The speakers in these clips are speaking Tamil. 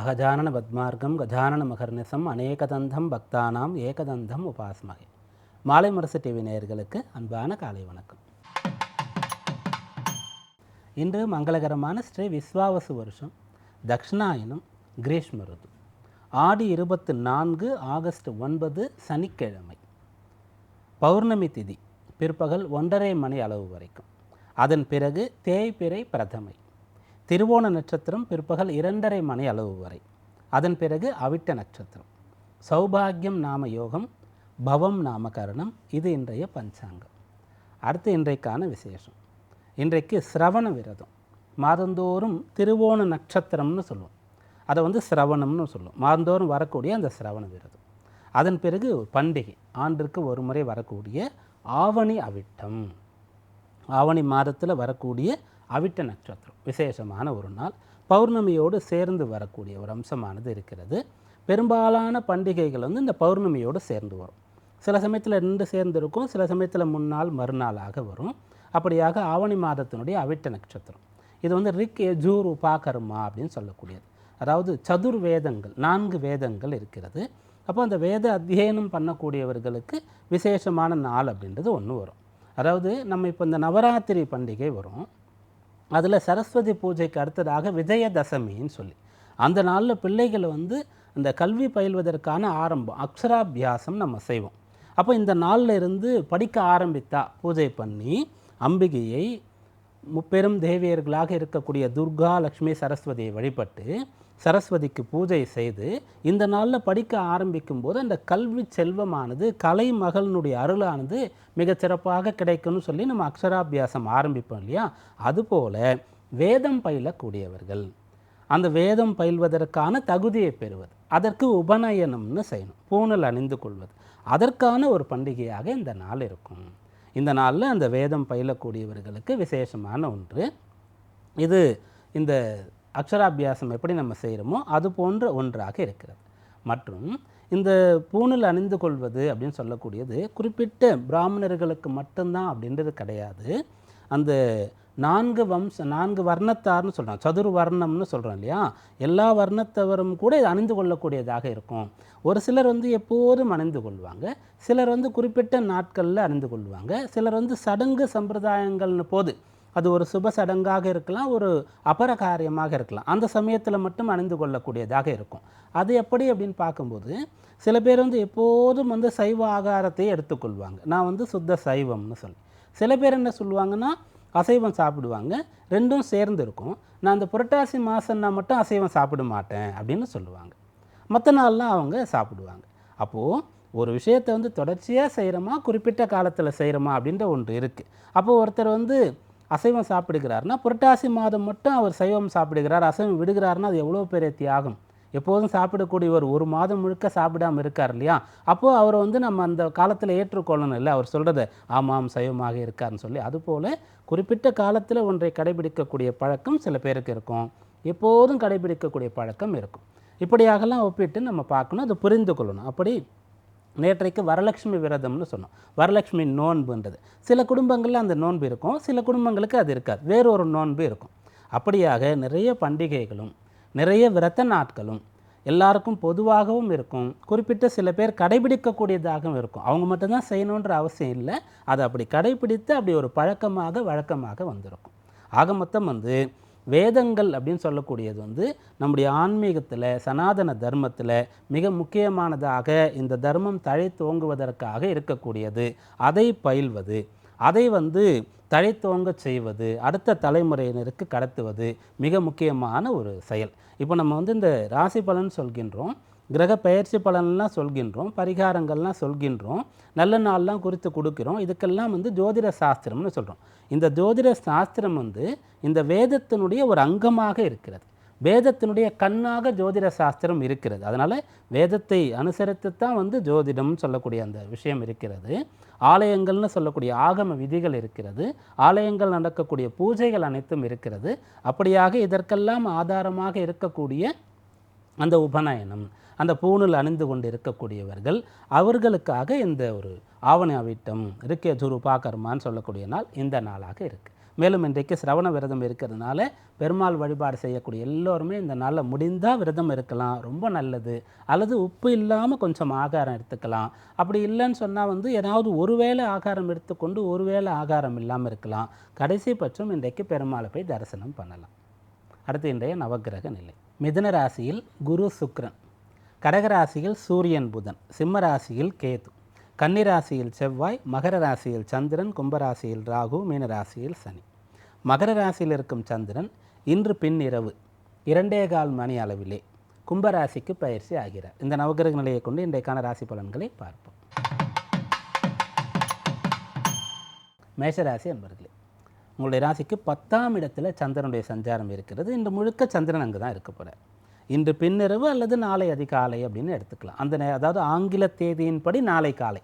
அகஜானன பத்மார்க்கம் கஜானன மகர்நிசம் அநேகதந்தம் பக்தானாம் ஏகதந்தம் உபாஸ்மகை மாலை முரசு டிவி நேயர்களுக்கு அன்பான காலை வணக்கம். இன்று மங்களகரமான ஸ்ரீ விஸ்வாவசு வருஷம் தக்ஷணாயனம் கிரீஷ்ம ருது. ஆடி இருபத்து நான்கு ஆகஸ்ட் ஒன்பது சனிக்கிழமை. பௌர்ணமி திதி பிற்பகல் ஒன்றரை மணி அளவு வரைக்கும். அதன் பிறகு தேய்பிறை பிரதமை. திருவோண நட்சத்திரம் பிற்பகல் இரண்டரை மணி அளவு வரை. அதன் பிறகு அவிட்ட நட்சத்திரம். சௌபாகியம் நாம யோகம் பவம் நாமகரணம் இது இன்றைய பஞ்சாங்கம். அடுத்து இன்றைக்கான விசேஷம். இன்றைக்கு சிரவண விரதம். மாதந்தோறும் திருவோண நட்சத்திரம்னு சொல்லுவோம். அதை வந்து சிரவணம்னு சொல்லுவோம். மாதந்தோறும் வரக்கூடிய அந்த சிரவண விரதம். அதன் பிறகு பண்டிகை. ஆண்டிற்கு ஒரு முறை வரக்கூடிய ஆவணி அவிட்டம். ஆவணி மாதத்தில் வரக்கூடிய அவிட்ட நட்சத்திரம். விசேஷமான ஒரு நாள். பௌர்ணமியோடு சேர்ந்து வரக்கூடிய ஒரு அம்சமானது இருக்கிறது. பெரும்பாலான பண்டிகைகள் வந்து இந்த பௌர்ணமியோடு சேர்ந்து வரும். சில சமயத்தில் ரெண்டு சேர்ந்து இருக்கும் சில சமயத்தில் முன்னாள் மறுநாளாக வரும். அப்படியாக ஆவணி மாதத்தினுடைய அவிட்ட நட்சத்திரம். இது வந்து ரிக் எஜூர் உபாகர்மா அப்படின்னு சொல்லக்கூடியது. அதாவது சதுர் வேதங்கள் நான்கு வேதங்கள் இருக்கிறது. அப்போ அந்த வேத அத்தியனம் பண்ணக்கூடியவர்களுக்கு விசேஷமான நாள் அப்படின்றது ஒன்று வரும். அதாவது நம்ம இப்போ இந்த நவராத்திரி பண்டிகை வரும். அதில் சரஸ்வதி பூஜைக்கு அடுத்ததாக விஜயதசமின்னு சொல்லி. அந்த நாளில் பிள்ளைகள் வந்து இந்த கல்வி பயில்வதற்கான ஆரம்பம் அக்ஷராபியாசம் நம்ம செய்வோம். அப்போ இந்த நாளில் இருந்து படிக்க ஆரம்பித்தா பூஜை பண்ணி அம்பிகையை முப்பெரும் தேவியர்களாக இருக்கக்கூடிய துர்கா லக்ஷ்மி சரஸ்வதியை வழிபட்டு சரஸ்வதிக்கு பூஜை செய்து இந்த நாளில் படிக்க ஆரம்பிக்கும் போது அந்த கல்வி செல்வமானது கலை மகளினுடைய அருளானது மிகச்சிறப்பாக கிடைக்கும்னு சொல்லி நம்ம அக்ஷராபியாசம் ஆரம்பிப்போம் இல்லையா? அதுபோல் வேதம் பயிலக்கூடியவர்கள். அந்த வேதம் பயில்வதற்கான தகுதியை பெறுவது அதற்கு உபநயனம்னு செய்யணும் பூணல் அணிந்து கொள்வது. அதற்கான ஒரு பண்டிகையாக இந்த நாள் இருக்கும். இந்த நாளில் அந்த வேதம் பயிலக்கூடியவர்களுக்கு விசேஷமான ஒன்று. இது இந்த அக்ஷராபியாசம் எப்படி நம்ம செய்கிறோமோ அது போன்ற ஒன்றாக இருக்கிறது. மற்றும் இந்த பூணில் அணிந்து கொள்வது அப்படின்னு சொல்லக்கூடியது குறிப்பிட்ட பிராமணர்களுக்கு மட்டும்தான் அப்படின்றது கிடையாது. அந்த நான்கு வம்ச நான்கு வர்ணத்தார்னு சொல்கிறோம் சதுர் வர்ணம்னு சொல்கிறோம் இல்லையா? எல்லா வர்ணத்தவரும் கூட இது அணிந்து கொள்ளக்கூடியதாக இருக்கும். ஒரு சிலர் வந்து எப்போதும் அணிந்து கொள்வாங்க. சிலர் வந்து குறிப்பிட்ட நாட்களில் அணிந்து கொள்வாங்க. சிலர் வந்து சடங்கு சம்பிரதாயங்கள்னு போது அது ஒரு சுப சடங்காக இருக்கலாம் ஒரு அபர காரியமாக இருக்கலாம். அந்த சமயத்தில் மட்டும் அணிந்து கொள்ளக்கூடியதாக இருக்கும். அது எப்படி அப்படின்னு பார்க்கும்போது சில பேர் வந்து எப்போதும் வந்து சைவ ஆகாரத்தை எடுத்துக்கொள்வாங்க. நான் வந்து சுத்த சைவம்னு சொல்லி. சில பேர் என்ன சொல்லுவாங்கன்னா அசைவம் சாப்பிடுவாங்க. ரெண்டும் சேர்ந்து இருக்கும். நான் அந்த புரட்டாசி மாதம்னா மட்டும் அசைவம் சாப்பிட மாட்டேன் அப்படின்னு சொல்லுவாங்க. மற்ற நாள்லாம் அவங்க சாப்பிடுவாங்க. அப்போது ஒரு விஷயத்தை வந்து தொடர்ச்சியாக செய்கிறோமா குறிப்பிட்ட காலத்தில் செய்கிறோமா அப்படின்ற ஒன்று இருக்குது அப்போது ஒருத்தர் வந்து அசைவம் சாப்பிடுகிறார்னா புரட்டாசி மாதம் மட்டும் அவர் சைவம் சாப்பிடுகிறார். அசைவம் விடுகிறாருன்னா அது எவ்வளோ பெரிய தியாகம். எப்போதும் சாப்பிடக்கூடியவர் ஒரு மாதம் முழுக்க சாப்பிடாமல் இருக்கார் இல்லையா? அப்போது அவரை வந்து நம்ம அந்த காலத்தில் ஏற்றுக்கொள்ளணும் இல்லை. அவர் சொல்கிறது ஆமாம் சைவமாக இருக்கார்னு சொல்லி. அதுபோல் குறிப்பிட்ட காலத்தில் ஒன்றை கடைபிடிக்கக்கூடிய பழக்கம் சில பேருக்கு இருக்கும். எப்போதும் கடைபிடிக்கக்கூடிய பழக்கம் இருக்கும். இப்படியாகலாம் ஒப்பிட்டு நம்ம பார்க்கணும். அதை புரிந்து கொள்ளணும். அப்படி நேற்றைக்கு வரலட்சுமி விரதம்னு சொன்னோம். வரலட்சுமி நோன்புன்றது சில குடும்பங்களில் அந்த நோன்பு இருக்கும். சில குடும்பங்களுக்கு அது இருக்காது. வேறு ஒரு நோன்பு இருக்கும். அப்படியாக நிறைய பண்டிகைகளும் நிறைய விரத நாட்களும் எல்லாருக்கும் பொதுவாகவும் இருக்கும். குறிப்பிட்ட சில பேர் கடைபிடிக்கக்கூடியதாகவும் இருக்கும். அவங்க மட்டும்தான் செய்யணுன்ற அவசியம் இல்லை. அதை அப்படி கடைபிடித்து அப்படி ஒரு பழக்கமாக வழக்கமாக வந்திருக்கும். ஆக மொத்தம் வந்து வேதங்கள் அப்படின்னு சொல்லக்கூடியது வந்து நம்முடைய ஆன்மீகத்தில் சனாதன தர்மத்தில் மிக முக்கியமானதாக இந்த தர்மம் தழைத்தோங்குவதற்காக இருக்கக்கூடியது. அதை பயில்வது அதை வந்து தழைத்தோங்க செய்வது அடுத்த தலைமுறையினருக்கு கடத்துவது மிக முக்கியமான ஒரு செயல். இப்போ நம்ம வந்து இந்த ராசி பலன் சொல்கின்றோம். கிரக பயிற்சி பலன்லாம் சொல்கின்றோம் பரிகாரங்கள்லாம் சொல்கின்றோம் நல்ல நாள்லாம் குறித்து கொடுக்குறோம். இதுக்கெல்லாம் வந்து ஜோதிட சாஸ்திரம்னு சொல்கிறோம் இந்த ஜோதிட சாஸ்திரம் வந்து இந்த வேதத்தினுடைய ஒரு அங்கமாக இருக்கிறது. வேதத்தினுடைய கண்ணாக ஜோதிட சாஸ்திரம் இருக்கிறது. அதனால் வேதத்தை அனுசரித்து தான் வந்து ஜோதிடம்னு சொல்லக்கூடிய அந்த விஷயம் இருக்கிறது. ஆலயங்கள்னு சொல்லக்கூடிய ஆகம விதிகள் இருக்கிறது. ஆலயங்கள் நடக்கக்கூடிய பூஜைகள் அனைத்தும் இருக்கிறது. அப்படியாக இதற்கெல்லாம் ஆதாரமாக இருக்கக்கூடிய அந்த உபநயனம். அந்த பூணில் அணிந்து கொண்டு இருக்கக்கூடியவர்கள் அவர்களுக்காக இந்த ஒரு ஆவணாவிட்டம் இருக்கே துரு பாக்கர்மான்னு சொல்லக்கூடிய நாள் இந்த நாளாக இருக்குது மேலும் இன்றைக்கு சிரவண விரதம் இருக்கிறதுனால பெருமாள் வழிபாடு செய்யக்கூடிய எல்லோருமே இந்த நாளில் முடிந்தால் விரதம் இருக்கலாம் ரொம்ப நல்லது. அல்லது உப்பு இல்லாமல் கொஞ்சம் ஆகாரம் எடுத்துக்கலாம். அப்படி இல்லைன்னு சொன்னால் வந்து ஏதாவது ஒருவேளை ஆகாரம் எடுத்துக்கொண்டு ஒருவேளை ஆகாரம் இல்லாமல் இருக்கலாம். கடைசி பட்சம் இன்றைக்கு பெருமாளை போய் தரிசனம் பண்ணலாம். அடுத்து இன்றைய நவக்கிரக நிலை. மிதுன ராசியில் குரு சுக்ரன். கடகராசியில் சூரியன் புதன் சிம்ம ராசியில் கேது. கன்னிராசியில் செவ்வாய் மகர ராசியில் சந்திரன் கும்பராசியில் ராகு மீனராசியில் சனி. மகர ராசியில் இருக்கும் சந்திரன் இன்று பின்னிரவு இரண்டே கால் மணி அளவிலே கும்பராசிக்கு பயிற்சி ஆகிறார். இந்த நவகிரக நிலையை கொண்டு இன்றைக்கான ராசி பலன்களை பார்ப்போம். மேஷராசி என்பர்களே உங்களுடைய ராசிக்கு பத்தாம் இடத்துல சந்திரனுடைய சஞ்சாரம் இருக்கிறது. இன்று முழுக்க சந்திரன் அங்கே தான் இருக்க போகிறார் இன்று பின்னிரவு அல்லது நாளை அதிகாலை அப்படின்னு எடுத்துக்கலாம். அந்த நே அதாவது ஆங்கில தேதியின்படி நாளை காலை.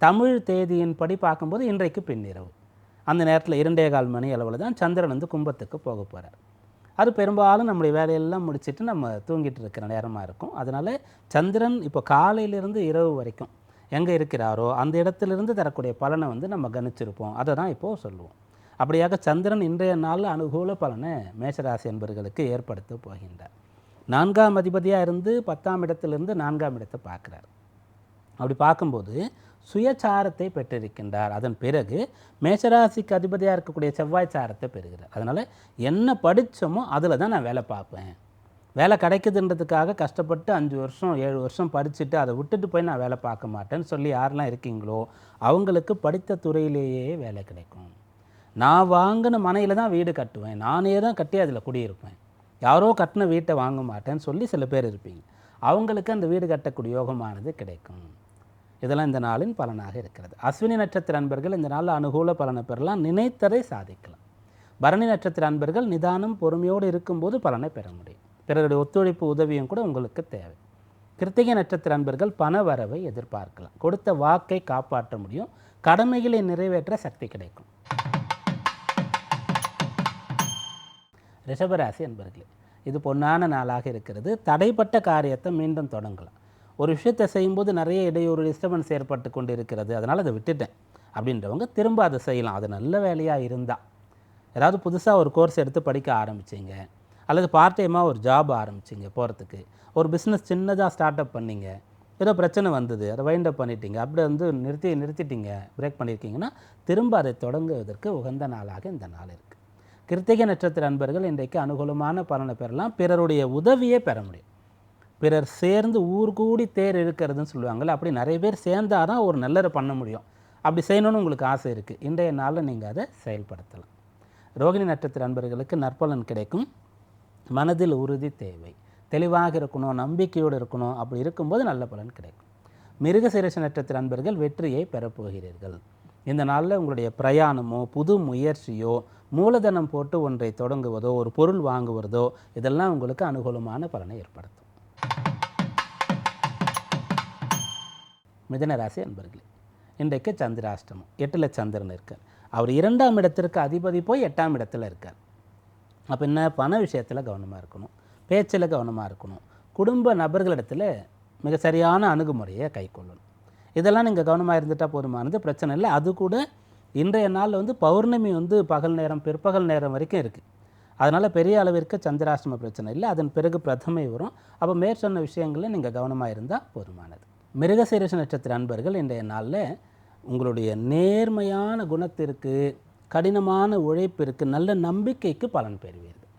தமிழ் தேதியின்படி பார்க்கும்போது இன்றைக்கு பின்னிரவு. அந்த நேரத்தில் இரண்டே கால் மணி அளவில் தான் சந்திரன் வந்து கும்பத்துக்கு போக போகிறார் அது பெரும்பாலும் நம்முடைய வேலையெல்லாம் முடிச்சுட்டு நம்ம தூங்கிட்டு இருக்கிற நேரமாக இருக்கும். அதனால் சந்திரன் இப்போ காலையிலிருந்து இரவு வரைக்கும் எங்கே இருக்கிறாரோ அந்த இடத்துலேருந்து தரக்கூடிய பலனை வந்து நம்ம கணிச்சிருப்போம். அதை தான் இப்போது சொல்லுவோம். அப்படியாக சந்திரன் இன்றைய நாளில் அனுகூல பலனை மேஷராசி என்பர்களுக்கு ஏற்படுத்த போகின்றார். நான்காம் அதிபதியாக இருந்து பத்தாம் இடத்திலிருந்து நான்காம் இடத்தை பார்க்குறார். அப்படி பார்க்கும்போது சுயச்சாரத்தை பெற்றிருக்கின்றார். அதன் பிறகு மேஷராசிக்கு அதிபதியாக இருக்கக்கூடிய செவ்வாய் சாரத்தை பெறுகிறார். அதனால் என்ன படித்தோமோ அதில் தான் நான் வேலை பார்ப்பேன். வேலை கிடைக்குதுன்றதுக்காக கஷ்டப்பட்டு அஞ்சு வருஷம் ஏழு வருஷம் படிச்சுட்டு அதை விட்டுட்டு போய் நான் வேலை பார்க்க மாட்டேன்னு சொல்லி யாரெல்லாம் இருக்கீங்களோ அவங்களுக்கு படித்த துறையிலேயே வேலை கிடைக்கும். நான் வாங்கின மனையில் தான் வீடு கட்டுவேன். நானே தான் கட்டி அதில் குடியிருப்பேன். யாரோ கட்டின வீட்டை வாங்க மாட்டேன்னு சொல்லி சில பேர் இருப்பீங்க. அவங்களுக்கு அந்த வீடு கட்டக்கூடிய யோகமானது கிடைக்கும். இதெல்லாம் இந்த நாளின் பலனாக இருக்கிறது. அஸ்வினி நட்சத்திர அன்பர்கள் இந்த நாளில் அனுகூல பலனை பெறலாம். நினைத்ததை சாதிக்கலாம். பரணி நட்சத்திர அன்பர்கள் நிதானம் பொறுமையோடு இருக்கும்போது பலனை பெற முடியும். பிறருடைய ஒத்துழைப்பு உதவியும் கூட உங்களுக்கு தேவை. கிருத்திகை நட்சத்திர அன்பர்கள் பண வரவை எதிர்பார்க்கலாம். கொடுத்த வாக்கை காப்பாற்ற முடியும். கடமைகளை நிறைவேற்ற சக்தி கிடைக்கும். ரிஷபராசி என்பர்களே இது பொன்னான நாளாக இருக்கிறது. தடைப்பட்ட காரியத்தை மீண்டும் தொடங்கலாம். ஒரு விஷயத்தை செய்யும்போது நிறைய இடையூறு டிஸ்டர்பன்ஸ் ஏற்பட்டு கொண்டு இருக்கிறது அதனால் அதை விட்டுட்டேன். அப்படின்றவங்க திரும்ப அதை செய்யலாம். அது நல்ல வேலையாக இருந்தால் ஏதாவது புதுசாக ஒரு கோர்ஸ் எடுத்து படிக்க ஆரம்பிச்சிங்க. அல்லது பார்ட் டைமாக ஒரு ஜாப் ஆரம்பிச்சிங்க போகிறதுக்கு ஒரு பிஸ்னஸ் சின்னதாக ஸ்டார்ட் அப் பண்ணீங்க. ஏதோ பிரச்சனை வந்தது. அதை வைண்ட் அப் பண்ணிட்டீங்க. அப்படி வந்து நிறுத்தி நிறுத்திட்டீங்க. பிரேக் பண்ணியிருக்கீங்கன்னா திரும்ப அதை தொடங்குவதற்கு உகந்த நாளாக இந்த நாள் இருக்குது கிருத்திகை நட்சத்திர அன்பர்கள் இன்றைக்கு அனுகூலமான பலனை பெறலாம். பிறருடைய உதவியே பெற முடியும். பிறர் சேர்ந்து ஊர் கூடி தேர் இருக்கிறதுன்னு சொல்லுவாங்கள்ல அப்படி நிறைய பேர் சேர்ந்தால் தான் ஒரு நல்லதை பண்ண முடியும். அப்படி செய்யணும்னு உங்களுக்கு ஆசை இருக்குது இன்றைய நாளில் நீங்கள் அதை செயல்படுத்தலாம். ரோகிணி நட்சத்திர அன்பர்களுக்கு நற்பலன் கிடைக்கும். மனதில் உறுதி தேவை. தெளிவாக இருக்கணும் நம்பிக்கையோடு இருக்கணும். அப்படி இருக்கும்போது நல்ல பலன் கிடைக்கும். மிருகசீரச நட்சத்திர அன்பர்கள் வெற்றியை பெறப்போகிறீர்கள். இந்த நாளில் உங்களுடைய பிரயாணமோ புது முயற்சியோ மூலதனம் போட்டு ஒன்றை தொடங்குவதோ ஒரு பொருள் வாங்குவதோ இதெல்லாம் உங்களுக்கு அனுகூலமான பலனை ஏற்படுத்தும். மிதனராசி அன்பர்களே இன்றைக்கு சந்திராஷ்டமம். எட்டில் சந்திரன் இருக்கார். அவர் இரண்டாம் இடத்திற்கு அதிபதி போய் எட்டாம் இடத்துல இருக்கார். அப்போ என்ன? பண விஷயத்தில் கவனமாக இருக்கணும். பேச்சில் கவனமாக இருக்கணும். குடும்ப நபர்களிடத்தில் மிக சரியான அணுகுமுறையை கைக்கொள்ளணும். இதெல்லாம் நீங்கள் கவனமாக இருந்துட்டால் போதுமானது. பிரச்சனை இல்லை. அது கூட இன்றைய நாளில் வந்து பௌர்ணமி வந்து பகல் நேரம் பிற்பகல் நேரம் வரைக்கும் இருக்குது அதனால் பெரிய அளவிற்கு சந்திராஷ்டம பிரச்சனை இல்லை. அதன் பிறகு பிரதமை வரும். அப்போ மேற்சொன்ன விஷயங்களில் நீங்கள் கவனமாக இருந்தால் போதுமானது. மிருகசீரச நட்சத்திர அன்பர்கள் இன்றைய நாளில் உங்களுடைய நேர்மையான குணத்திற்கு கடினமான உழைப்பிற்கு நல்ல நம்பிக்கைக்கு பலன் பெறுவீர்கள்.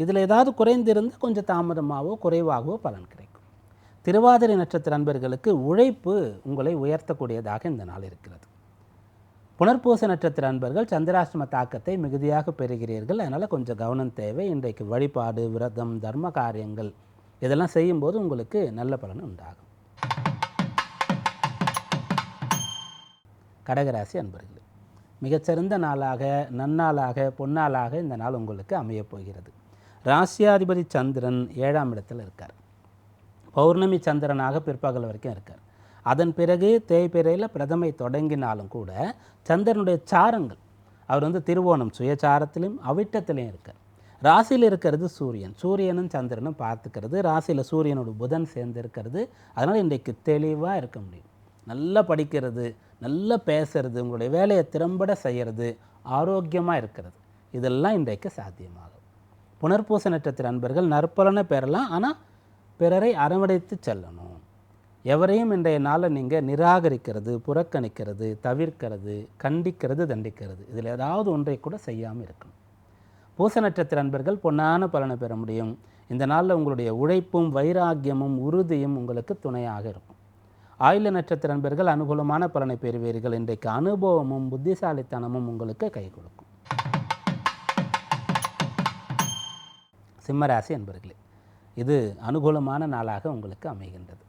இதில் ஏதாவது குறைந்திருந்து கொஞ்சம் தாமதமாகவோ குறைவாகவோ பலன் கிடைக்கும். திருவாதிரை நட்சத்திர அன்பர்களுக்கு உழைப்பு உங்களை உயர்த்தக்கூடியதாக இந்த நாள் இருக்கிறது. புனர்பூச நட்சத்திர அன்பர்கள் சந்திராஷ்டம தாக்கத்தை மிகுதியாக பெறுகிறீர்கள். அதனால் கொஞ்சம் கவனம் தேவை. இன்றைக்கு வழிபாடு விரதம் தர்ம காரியங்கள் இதெல்லாம் செய்யும்போது உங்களுக்கு நல்ல பலன் உண்டாகும். கடகராசி அன்பர்களே மிகச்சிறந்த நாளாக நன்னாளாக பொன்னாளாக இந்த நாள் உங்களுக்கு அமையப் போகிறது. ராசியாதிபதி சந்திரன் ஏழாம் இடத்தில் இருக்கார். பௌர்ணமி சந்திரனாக பிற்பகல் வரைக்கும் இருக்கார். அதன் பிறகு தேய்பிறையில் பிரதமை தொடங்கினாலும் கூட சந்திரனுடைய சாரங்கள் அவர் வந்து திருவோணம் சுயசாரத்திலும் அவிட்டத்திலையும் இருக்கார். ராசியில் இருக்கிறது சூரியன். சூரியனும் சந்திரனும் பார்த்துக்கிறது. ராசியில் சூரியனோட புதன் சேர்ந்து இருக்கிறது அதனால் இன்றைக்கு தெளிவாக இருக்க முடியும். நல்லா படிக்கிறது நல்லா பேசுறது உங்களுடைய வேலையை திறம்பட செய்கிறது ஆரோக்கியமாக இருக்கிறது. இதெல்லாம் இன்றைக்கு சாத்தியமாகும். புனர்பூச நட்சத்திர அன்பர்கள் நற்பலனை பெறலாம். ஆனால் பிறரை அரவணைத்து செல்லணும். எவரையும் இன்றைய நாளில் நீங்கள் நிராகரிக்கிறது புறக்கணிக்கிறது தவிர்க்கிறது கண்டிக்கிறது தண்டிக்கிறது. இதில் ஏதாவது ஒன்றை கூட செய்யாமல் இருக்கணும். பூச நட்சத்திர அன்பர்கள் பொன்னான பலனை பெற முடியும். இந்த நாளில் உங்களுடைய உழைப்பும் வைராக்கியமும் உறுதியும் உங்களுக்கு துணையாக இருக்கும். ஆயுள நட்சத்திர அன்பர்கள் அனுகூலமான பலனை பெறுவீர்கள். இன்றைக்கு அனுபவமும் புத்திசாலித்தனமும் உங்களுக்கு கை கொடுக்கும். சிம்மராசி அன்பர்களே இது அனுகூலமான நாளாக உங்களுக்கு அமைகின்றது.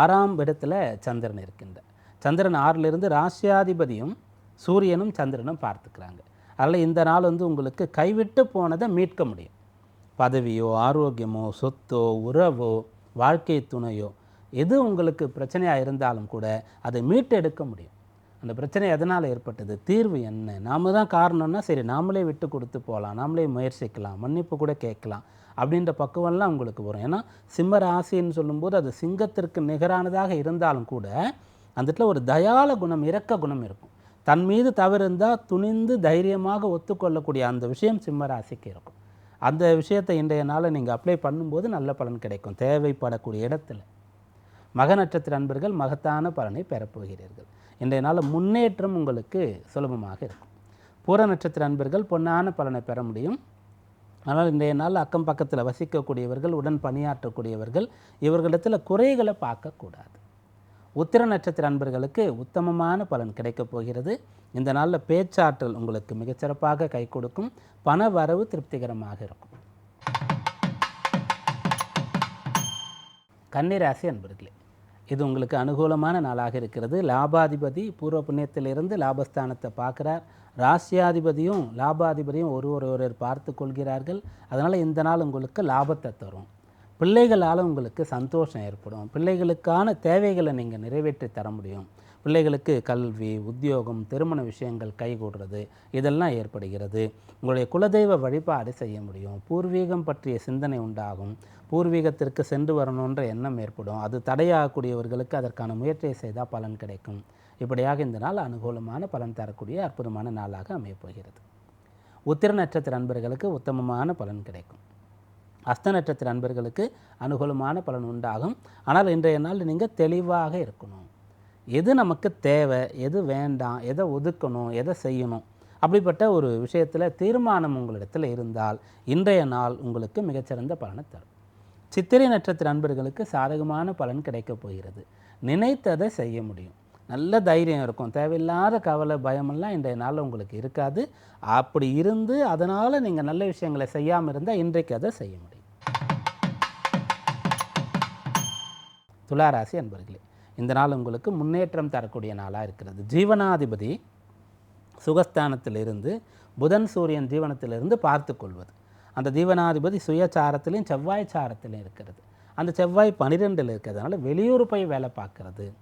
ஆறாம் இடத்துல சந்திரன் இருக்கின்ற சந்திரன் ஆறிலிருந்து ராசியாதிபதியும் சூரியனும் சந்திரனும் பார்த்துக்கிறாங்க. அதில் இந்த நாள் வந்து உங்களுக்கு கைவிட்டு போனதை மீட்க முடியும். பதவியோ ஆரோக்கியமோ சொத்தோ உறவோ வாழ்க்கை துணையோ எது உங்களுக்கு பிரச்சனையாக இருந்தாலும் கூட அதை மீட்டெடுக்க முடியும். அந்த பிரச்சனை எதனால் ஏற்பட்டது? தீர்வு என்ன? நாம தான் காரணம்னா சரி நாமளே விட்டு கொடுத்து போகலாம் நாமளே முயற்சிக்கலாம் மன்னிப்பு கூட கேட்கலாம். அப்படின்ற பக்குவம்லாம் உங்களுக்கு வரும். ஏன்னா சிம்ம ராசின்னு சொல்லும்போது அது சிங்கத்திற்கு நிகரானதாக இருந்தாலும் கூட அந்த இடத்துல ஒரு தயால குணம் இறக்க குணம் இருக்கும். தன் மீது தவறு இருந்தால் துணிந்து தைரியமாக ஒத்துக்கொள்ளக்கூடிய அந்த விஷயம் சிம்ம ராசிக்கு இருக்கும். அந்த விஷயத்தை இன்றைய நாளில் நீங்கள் அப்ளை பண்ணும்போது நல்ல பலன் கிடைக்கும். தேவைப்படக்கூடிய இடத்துல. மக நட்சத்திர அன்பர்கள் மகத்தான பலனை பெறப்போகிறீர்கள். இன்றைய நாள் முன்னேற்றம் உங்களுக்கு சுலபமாக இருக்கும். பூர நட்சத்திர அன்பர்கள் பொன்னான பலனை பெற முடியும். ஆனால் இன்றைய நாள் அக்கம் பக்கத்தில் வசிக்கக்கூடியவர்கள் உடன் பணியாற்றக்கூடியவர்கள் இவர்களிடத்தில் குறைகளை பார்க்கக்கூடாது. உத்திர நட்சத்திர அன்பர்களுக்கு உத்தமமான பலன் கிடைக்கப் போகிறது. இந்த நாளில் பேச்சாற்றல் உங்களுக்கு மிகச்சிறப்பாக கை கொடுக்கும். பண வரவு திருப்திகரமாக இருக்கும். கன்னிராசி அன்பர்களே இது உங்களுக்கு அனுகூலமான நாளாக இருக்கிறது. லாபாதிபதி பூர்வ புண்ணியத்திலிருந்து லாபஸ்தானத்தை பார்க்குறார். ராசியாதிபதியும் லாபாதிபதியும் ஒருவர் ஒருவர் பார்த்து கொள்கிறார்கள். அதனால் இந்த நாள் உங்களுக்கு லாபத்தை தரும். பிள்ளைகளால் உங்களுக்கு சந்தோஷம் ஏற்படும். பிள்ளைகளுக்கான தேவைகளை நீங்கள் நிறைவேற்றி தர முடியும். பிள்ளைகளுக்கு கல்வி உத்தியோகம் திருமண விஷயங்கள் கைகூடுறது இதெல்லாம் ஏற்படுகிறது. உங்களுடைய குலதெய்வ வழிபாடு செய்ய முடியும். பூர்வீகம் பற்றிய சிந்தனை உண்டாகும். பூர்வீகத்திற்கு சென்று வரணுன்ற எண்ணம் ஏற்படும். அது தடையாகக்கூடியவர்களுக்கு அதற்கான முயற்சியை செய்தால் பலன் கிடைக்கும். இப்படியாக இந்த நாள் அனுகூலமான பலன் தரக்கூடிய அற்புதமான நாளாக அமையப்போகிறது. உத்திர நட்சத்திர அன்பர்களுக்கு உத்தமமான பலன் கிடைக்கும். அஸ்த நட்சத்திர அன்பர்களுக்கு அனுகூலமான பலன் உண்டாகும். ஆனால் இன்றைய நாள் நீங்கள் தெளிவாக இருக்கணும். எது நமக்கு தேவை எது வேண்டாம் எதை ஒதுக்கணும் எதை செய்யணும்? அப்படிப்பட்ட ஒரு விஷயத்தில் தீர்மானம் உங்களிடத்தில் இருந்தால் இன்றைய நாள் உங்களுக்கு மிகச்சிறந்த பலனை தரும். சித்திரை நட்சத்திர நண்பர்களுக்கு சாதகமான பலன் கிடைக்கப் போகிறது. நினைத்ததை செய்ய முடியும். நல்ல தைரியம் இருக்கும். தேவையில்லாத கவலை பயமெல்லாம் இன்றைய நாளில் உங்களுக்கு இருக்காது. அப்படி இருந்து அதனால் நீங்கள் நல்ல விஷயங்களை செய்யாமல் இருந்தால் இன்றைக்கு அதை செய்ய முடியும். துளாராசி அன்பர்களே இந்த நாள் உங்களுக்கு முன்னேற்றம் தரக்கூடிய நாளாக இருக்கிறது. ஜீவனாதிபதி சுகஸ்தானத்திலிருந்து புதன் சூரியன் ஜீவனத்திலிருந்து பார்த்து கொள்வது. அந்த ஜீவனாதிபதி சுயச்சாரத்திலையும் செவ்வாய் சாரத்திலையும் இருக்கிறது. அந்த செவ்வாய் பன்னிரெண்டில் இருக்கிறதுனால வெளியூர் போய் வேலை பார்க்குறது.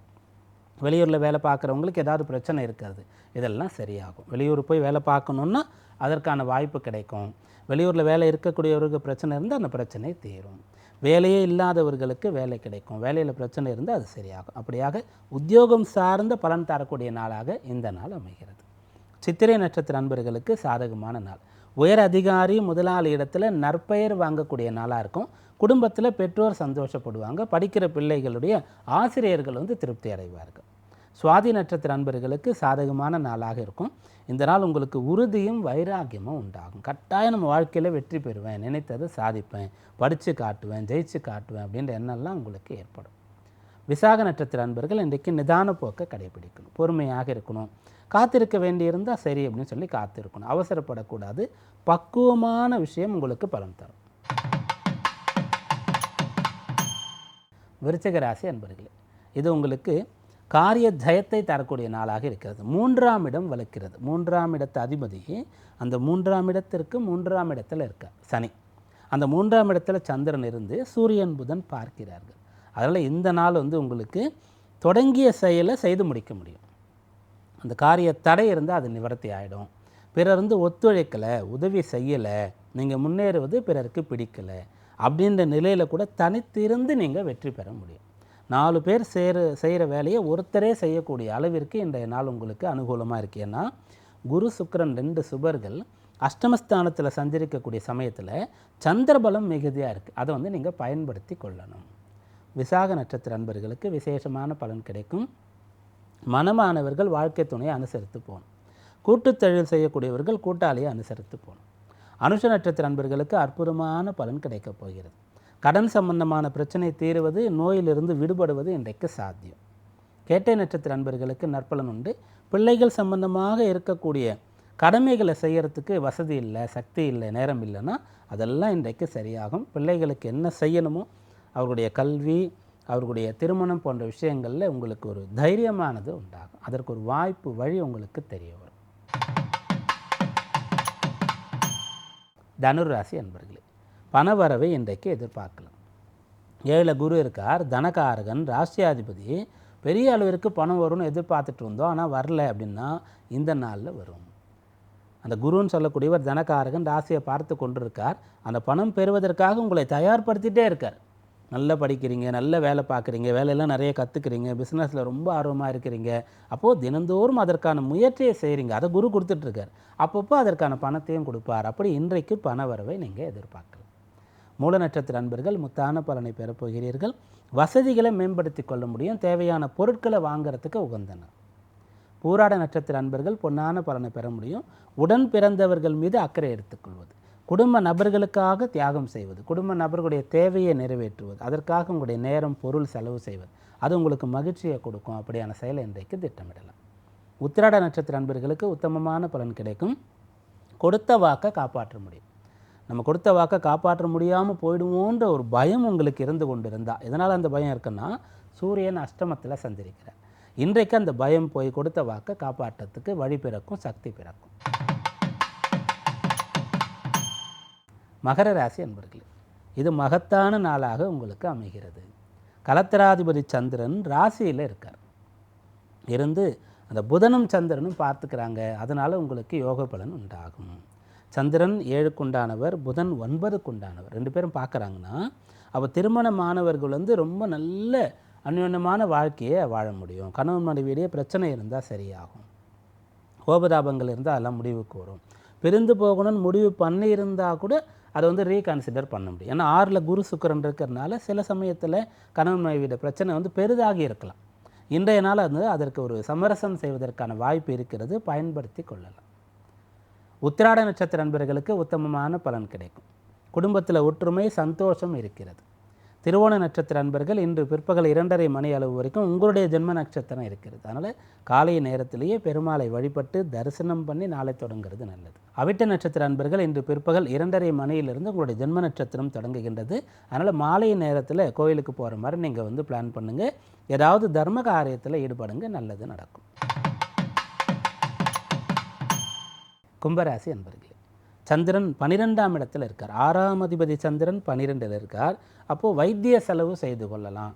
வெளியூரில் வேலை பார்க்குறவங்களுக்கு ஏதாவது பிரச்சனை இருக்கிறது. இதெல்லாம் சரியாகும். வெளியூர் போய் வேலை பார்க்கணுன்னா அதற்கான வாய்ப்பு கிடைக்கும். வெளியூரில் வேலை இருக்கக்கூடியவருக்கு பிரச்சனை இருந்தால் அந்த பிரச்சனை தீரும். வேலையே இல்லாதவர்களுக்கு வேலை கிடைக்கும். வேலையில் பிரச்சனை இருந்தால் அது சரியாகும். அப்படியாக உத்தியோகம் சார்ந்த பலன் தரக்கூடிய நாளாக இந்த நாள் அமைகிறது. சித்திரை நட்சத்திர நண்பர்களுக்கு சாதகமான நாள். உயர் அதிகாரி முதலாளி இடத்துல நற்பெயர் வாங்கக்கூடிய நாளாக இருக்கும். குடும்பத்தில் பெற்றோர் சந்தோஷப்படுவாங்க. படிக்கிற பிள்ளைகளுடைய ஆசிரியர்கள் வந்து திருப்தி அடைவார்கள். சுவாதி நட்சத்திர அன்பர்களுக்கு சாதகமான நாளாக இருக்கும். இந்த நாள் உங்களுக்கு உறுதியும் வைராக்கியமும் உண்டாகும். கட்டாயம் நம்ம வாழ்க்கையில் வெற்றி பெறுவேன் நினைத்ததை சாதிப்பேன் படித்து காட்டுவேன் ஜெயிச்சு காட்டுவேன் அப்படின்ற எண்ணம்லாம் உங்களுக்கு ஏற்படும். விசாக நட்சத்திர அன்பர்கள் இன்றைக்கு நிதான போக்கை கடைபிடிக்கணும். பொறுமையாக இருக்கணும். காத்திருக்க வேண்டியிருந்தால் சரி அப்படின்னு சொல்லி காத்திருக்கணும். அவசரப்படக்கூடாது. பக்குவமான விஷயம் உங்களுக்கு பலன் தரும். விருச்சிக ராசி அன்பர்களே இது உங்களுக்கு காரிய ஜெயத்தை தரக்கூடிய நாளாக இருக்கிறது. மூன்றாம் இடம் வலுக்கிறது மூன்றாம் இடத்து அதிபதி அந்த மூன்றாம் இடத்திற்கு மூன்றாம் இடத்துல இருக்கார் சனி. அந்த மூன்றாம் இடத்துல சந்திரன் இருந்து சூரியன் புதன் பார்க்கிறார்கள். அதனால் இந்த நாள் வந்து உங்களுக்கு தொடங்கிய செயலை செய்து முடிக்க முடியும். அந்த காரிய தடை இருந்தால் அது நிவர்த்தி ஆகிடும் பிறர் வந்து ஒத்துழைக்கலை உதவி செய்யலை நீங்கள் முன்னேறுவது பிறருக்கு பிடிக்கலை அப்படின்ற நிலையில் கூட தனித்திருந்து நீங்கள் வெற்றி பெற முடியும். நாலு பேர் சேர செய்கிற வேலையை ஒருத்தரே செய்யக்கூடிய அளவிற்கு இன்றைய நாள் உங்களுக்கு அனுகூலமாக இருக்குது ஏன்னா குரு சுக்கரன் ரெண்டு சுபர்கள் அஷ்டமஸ்தானத்தில் சஞ்சரிக்கக்கூடிய சமயத்தில் சந்திரபலம் மிகுதியாக இருக்குது அதை வந்து நீங்கள் பயன்படுத்தி கொள்ளணும். விசாக நட்சத்திர அன்பர்களுக்கு விசேஷமான பலன் கிடைக்கும். மனமானவர்கள் வாழ்க்கை துணையை அனுசரித்து போகணும். கூட்டுத்தொழில் செய்யக்கூடியவர்கள் கூட்டாளியை அனுசரித்து போகணும். அனுஷ நட்சத்திர அன்பர்களுக்கு அற்புதமான பலன் கிடைக்கப் போகிறது. கடன் சம்பந்தமான பிரச்சனை தீருவது நோயிலிருந்து விடுபடுவது இன்றைக்கு சாத்தியம். கேட்டை நட்சத்திர அன்பர்களுக்கு நற்பலன் உண்டு. பிள்ளைகள் சம்பந்தமாக இருக்கக்கூடிய கடமைகளை செய்யறதுக்கு வசதி இல்லை சக்தி இல்லை நேரம் இல்லைன்னா அதெல்லாம் இன்றைக்கு சரியாகும். பிள்ளைகளுக்கு என்ன செய்யணுமோ அவர்களுடைய கல்வி அவர்களுடைய திருமணம் போன்ற விஷயங்களில் உங்களுக்கு ஒரு தைரியமானது உண்டாகும். அதற்கு ஒரு வாய்ப்பு வழி உங்களுக்கு தெரிய வரும். தனுராசி அன்பர்களே பணவரவை இன்றைக்கு எதிர்பார்க்கலாம். ஏழில் குரு இருக்கார் தனகாரகன் ராஷ்டிராதிபதி. பெரிய அளவிற்கு பணம் வரும்னு எதிர்பார்த்துட்டு இருந்தோம் ஆனால் வரல அப்படின்னா இந்த நாளில் வரும். அந்த குருன்னு சொல்லக்கூடியவர் தனகாரகன் ராசியை பார்த்து கொண்டிருக்கார். அந்த பணம் பெறுவதற்காக உங்களை தயார்படுத்திட்டே இருக்கார். நல்லா படிக்கிறீங்க நல்ல வேலை பார்க்குறீங்க வேலையெல்லாம் நிறைய கற்றுக்குறீங்க பிஸ்னஸில் ரொம்ப ஆர்வமாக இருக்கிறீங்க. அப்போது தினந்தோறும் அதற்கான முயற்சியை செய்கிறீங்க அதை குரு கொடுத்துட்ருக்கார் அப்பப்போ அதற்கான பணத்தையும் கொடுப்பார். அப்படி இன்றைக்கு பண வரவை நீங்கள் எதிர்பார்க்கலாம். மூல நட்சத்திர அன்பர்கள் முத்தான பலனை பெறப்போகிறீர்கள் வசதிகளை மேம்படுத்தி கொள்ள முடியும். தேவையான பொருட்களை வாங்குறதுக்கு உகந்தன. பூராட நட்சத்திர அன்பர்கள் பொன்னான பலனை பெற முடியும். உடன் பிறந்தவர்கள் மீது அக்கறை எடுத்துக்கொள்வது குடும்ப நபர்களுக்காக தியாகம் செய்வது. குடும்ப நபர்களுடைய தேவையை நிறைவேற்றுவது. அதற்காக உங்களுடைய நேரம் பொருள் செலவு செய்வது. அது உங்களுக்கு மகிழ்ச்சியை கொடுக்கும். அப்படியான செயலை இன்றைக்கு திட்டமிடலாம். உத்திராட நட்சத்திர அன்பர்களுக்கு உத்தமமான பலன் கிடைக்கும். கொடுத்த வாக்கை காப்பாற்ற முடியும். நம்ம கொடுத்த வாக்கை காப்பாற்ற முடியாமல் போயிடுவோன்ற ஒரு பயம் உங்களுக்கு இருந்து கொண்டு இருந்தால் எதனால் அந்த பயம் இருக்குன்னா சூரியன் அஷ்டமத்தில் சந்திருக்கிறார் இன்றைக்கு அந்த பயம் போய் கொடுத்த வாக்கை காப்பாற்றத்துக்கு வழி பிறக்கும் சக்தி பிறக்கும். மகர ராசி அன்பர்களே இது மகத்தான நாளாக உங்களுக்கு அமைகிறது. கலத்திராதிபதி சந்திரன் ராசியில் இருக்கார். இருந்து அந்த புதனும் சந்திரனும் பார்த்துக்கிறாங்க. அதனால் உங்களுக்கு யோக பலன் உண்டாகும். சந்திரன் ஏழுக்குண்டானவர் புதன் ஒன்பதுக்குண்டானவர். ரெண்டு பேரும் பார்க்குறாங்கன்னா அப்போ திருமணமானவர்கள் வந்து ரொம்ப நல்ல அந்யோன்யமான வாழ்க்கையை வாழ முடியும். கணவன் மனைவியிலேயே பிரச்சனை இருந்தால் சரியாகும். கோபதாபங்கள் இருந்தால் அதெல்லாம் முடிவுக்கு வரும். பிரிந்து போகணும்னு முடிவு பண்ணியிருந்தால் கூட அதை வந்து ரீகன்சிடர் பண்ண முடியும். ஏன்னா ஆறில் குரு சுக்கரன் இருக்கிறதுனால சில சமயத்தில் கணவன் மனைவியோட பிரச்சனை வந்து பெரிதாகி இருக்கலாம். இன்றைய நாள் வந்து அதற்கு ஒரு சமரசம் செய்வதற்கான வாய்ப்பு இருக்கிறது. பயன்படுத்தி கொள்ளலாம். உத்திராட நட்சத்திர நண்பர்களுக்கு உத்தமமான பலன் கிடைக்கும். குடும்பத்தில் ஒற்றுமை சந்தோஷம் இருக்கிறது. திருவோண நட்சத்திர அன்பர்கள் இன்று பிற்பகல் இரண்டரை மணி அளவு வரைக்கும் உங்களுடைய ஜென்ம நட்சத்திரம் இருக்கிறது. அதனால் காலை நேரத்திலேயே பெருமாளை வழிபட்டு தரிசனம் பண்ணி நாளை தொடங்குறது நல்லது. அவிட்ட நட்சத்திர அன்பர்கள் இன்று பிற்பகல் இரண்டரை மணியிலிருந்து உங்களுடைய ஜென்ம நட்சத்திரம் தொடங்குகின்றது. அதனால் மாலை நேரத்தில் கோயிலுக்கு போகிற மாதிரி நீங்கள் வந்து பிளான் பண்ணுங்கள் ஏதாவது தர்ம காரியத்தில் ஈடுபடுங்க நல்லது நடக்கும். கும்பராசி அன்பர்களே சந்திரன் பனிரெண்டாம் இடத்தில் இருக்கார். ஆறாம் அதிபதி சந்திரன் பனிரெண்டில் இருக்கார். அப்போது வைத்திய செலவு செய்து கொள்ளலாம்.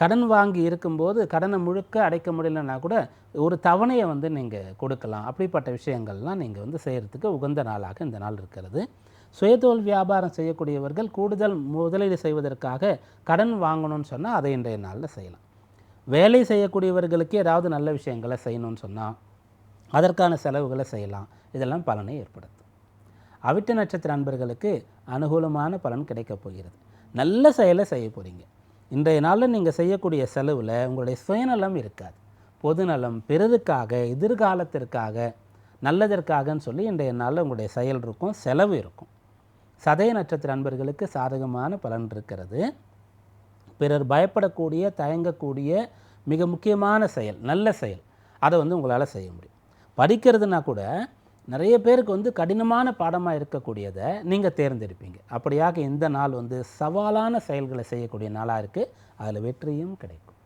கடன் வாங்கி இருக்கும்போது கடனை முழுக்க அடைக்க முடியலன்னா கூட ஒரு தவணையை வந்து நீங்கள் கொடுக்கலாம். அப்படிப்பட்ட விஷயங்கள்லாம் நீங்கள் வந்து செய்கிறதுக்கு உகந்த நாளாக இந்த நாள் இருக்கிறது. சுயதோல் வியாபாரம் செய்யக்கூடியவர்கள் கூடுதல் முதலீடு செய்வதற்காக கடன் வாங்கணும்னு சொன்னால் அதை இன்றைய நாளில் செய்யலாம். வேலை செய்யக்கூடியவர்களுக்கு ஏதாவது நல்ல விஷயங்களை செய்யணும்னு சொன்னால் அதற்கான செலவுகளை செய்யலாம். இதெல்லாம் பலனை ஏற்படுத்தும். அவிட்ட நட்சத்திர அன்பர்களுக்கு அனுகூலமான பலன் கிடைக்கப் போகிறது. நல்ல செயலை செய்ய போகிறீங்க இன்றைய நாளில் நீங்கள் செய்யக்கூடிய செலவில் உங்களுடைய சுயநலம் இருக்காது. பொதுநலம் பிறருக்காக எதிர்காலத்திற்காக நல்லதற்காகன்னு சொல்லி இன்றைய நாளில் உங்களுடைய செயல் இருக்கும் செலவு இருக்கும். சதய நட்சத்திர அன்பர்களுக்கு சாதகமான பலன் இருக்கிறது. பிறர் பயப்படக்கூடிய தயங்கக்கூடிய மிக முக்கியமான செயல் நல்ல செயல். அதை வந்து உங்களால் செய்ய முடியும். படிக்கிறதுனா கூட நிறைய பேருக்கு வந்து கடினமான பாடமாக இருக்கக்கூடியதை நீங்கள் தேர்ந்தெடுப்பீங்க. அப்படியாக இந்த நாள் வந்து சவாலான செயல்களை செய்யக்கூடிய நாளாக இருக்குது அதில் வெற்றியும் கிடைக்கும்.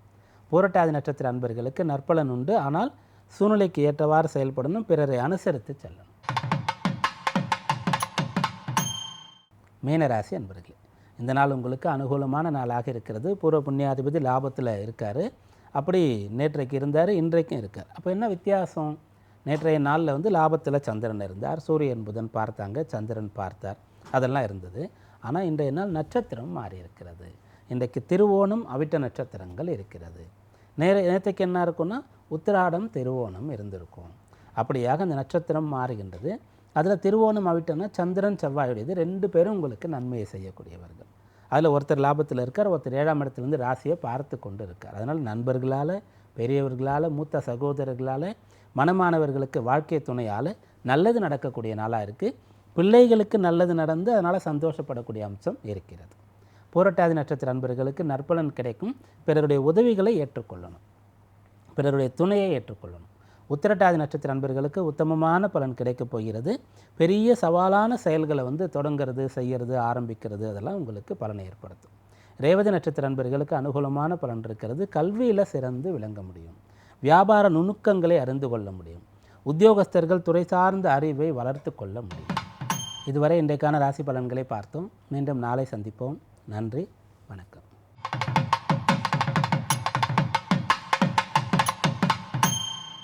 புரட்டாதி நட்சத்திர அன்பர்களுக்கு நற்பலன் உண்டு. ஆனால் சூழ்நிலைக்கு ஏற்றவாறு செயல்படணும். பிறரை அனுசரித்து செல்லணும். மீனராசி அன்பர்களே இந்த நாள் உங்களுக்கு அனுகூலமான நாளாக இருக்கிறது. பூர்வ புண்ணியாதிபதி லாபத்தில் இருக்கார். அப்படி நேற்றைக்கு இருந்தார் இன்றைக்கும் இருக்கார். அப்போ என்ன வித்தியாசம்? நேற்றைய நாளில் வந்து லாபத்தில் சந்திரன் இருந்தார். சூரியன் புதன் பார்த்தாங்க. சந்திரன் பார்த்தார். அதெல்லாம் இருந்தது. ஆனால் இன்றைய நாள் நட்சத்திரம் மாறி இருக்கிறது இன்றைக்கு திருவோணம் அவிட்ட நட்சத்திரங்கள் இருக்கிறது. நேர நேற்றைக்கு என்ன இருக்குன்னா உத்திராடம் திருவோணம் இருந்திருக்கும். அப்படியாக அந்த நட்சத்திரம் மாறுகின்றது. அதில் திருவோணம் அவிட்டம்னா சந்திரன் செவ்வாயுடையது. ரெண்டு பேரும் உங்களுக்கு நன்மையை செய்யக்கூடியவர்கள். அதில் ஒருத்தர் லாபத்தில் இருக்கார் ஒருத்தர் ஏழாம் இடத்துலேருந்து ராசியை பார்த்து கொண்டு இருக்கார். அதனால் நண்பர்களால் பெரியவர்களால் மூத்த சகோதரர்களால் மனமானவர்களுக்கு வாழ்க்கை துணையால் நல்லது நடக்கக்கூடிய நாளாக இருக்குது பிள்ளைகளுக்கு நல்லது நடந்து அதனால் சந்தோஷப்படக்கூடிய அம்சம் இருக்கிறது. பூரட்டாதி நட்சத்திர அன்பர்களுக்கு நற்பலன் கிடைக்கும். பிறருடைய உதவிகளை ஏற்றுக்கொள்ளணும். பிறருடைய துணையை ஏற்றுக்கொள்ளணும். உத்திரட்டாதி நட்சத்திர அன்பர்களுக்கு உத்தமமான பலன் கிடைக்கப் போகிறது. பெரிய சவாலான செயல்களை வந்து தொடங்கிறது செய்கிறது ஆரம்பிக்கிறது அதெல்லாம் உங்களுக்கு பலனை ஏற்படுத்தும். ரேவதி நட்சத்திர அன்பர்களுக்கு அனுகூலமான பலன் இருக்கிறது. கல்வியில் சிறந்து விளங்க முடியும். வியாபார நுணுக்கங்களை அறிந்து கொள்ள முடியும். உத்தியோகஸ்தர்கள் துறை சார்ந்த அறிவை வளர்த்து கொள்ள முடியும். இதுவரை இன்றைக்கான ராசி பலன்களை பார்த்தோம். மீண்டும் நாளை சந்திப்போம். நன்றி. வணக்கம்.